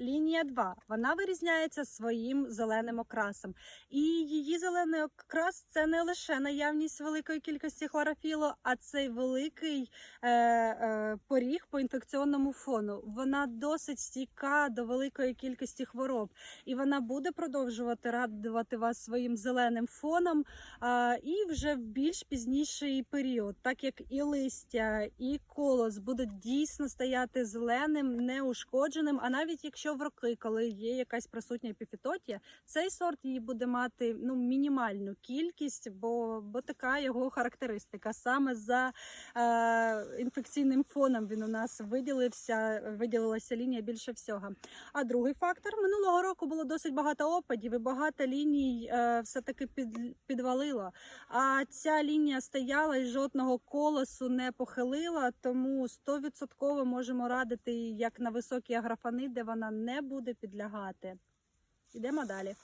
лінія 2. Вона вирізняється своїм зеленим окрасом. І її зелений окрас це не лише наявність великої кількості хлорофілу, а цей великий е, е, поріг по інфекційному фону. Вона досить стійка до великої кількості хвороб, і вона буде продовжувати радувати вас своїм зеленим фоном. А, і вже в більш пізніший період, так як і листя, і колос будуть дійсно стояти зеленим, неушкодженим. А навіть якщо в роки, коли є якась присутня епіфітотія, цей сорт її буде мати ну мінімальну кількість, бо, бо така його характеристика. Саме за е, інфекційним фоном він у нас виділився, виділилася лінія більше всього. А другий фактор минулого року було досить багато опадів, і багато ліній е, все таки під, підвалило. А ця лінія стояла і жодного колосу не похилила, тому 100% можемо радити як на високі аграфани, де вона не буде підлягати. Йдемо далі.